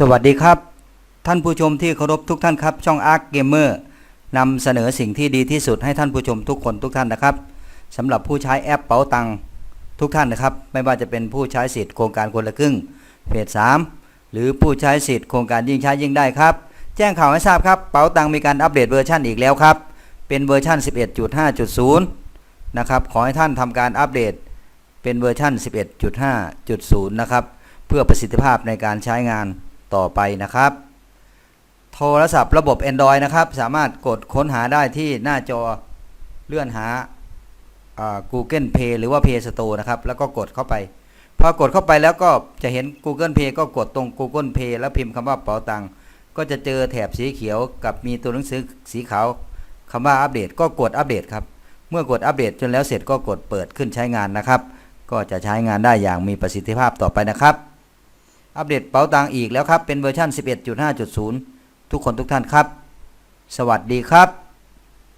สวัสดีครับ ท่านผู้ชมที่เคารพทุกท่านครับ ช่องอาร์ g เกมเมอร์นำเสนอสิ่งที่ดีที่สุดให้ท่านผู้ชมทุกคนทุกท่านนะครับสำหรับผู้ใช้แอปเป๋าตังทุกท่านนะครับ ไม่ว่าจะเป็นผู้ใช้สิทธิ์โครงการคนละครึ่งเฟสสามหรือผู้ใช้สิทธิ์โครงการยิ่งใช้ยิ่งได้ครับ แจ้งข่าวให้ทราบครับเป๋าตังมีการอัปเดตเวอร์ชันอีกแล้วครับ เป็นเวอร์ชัน11.5.0 นะครับขอให้ท่านทำการอัปเดตเป็นเวอร์ชัน11.5.0 นะครับเพื่อประสิทธิภาพในการใช้งาน ต่อไปนะครับ โทรศัพท์ระบบ Android นะครับ สามารถกดค้นหาได้ที่หน้าจอเลื่อนหาา Google Play หรือว่า Play Store นะครับ แล้วก็กดเข้าไป พอกดเข้าไปแล้วก็จะเห็น Google Play ก็กดตรง Google Play แล้วพิมพ์คำว่าเป๋าตังก็จะเจอแถบสีเขียวกับมีตัวหนังสือสีขาวคำว่าอัปเดตก็กดอัปเดตครับ เมื่อกดอัปเดตจนแล้วเสร็จก็กดเปิดขึ้นใช้งานนะครับ ก็จะใช้งานได้อย่างมีประสิทธิภาพต่อไปนะครับ อัปเดตเป๋าตังอีกแล้วครับ เป็นเวอร์ชัน11.5.0 ทุกคนทุกท่านครับ สวัสดีครับ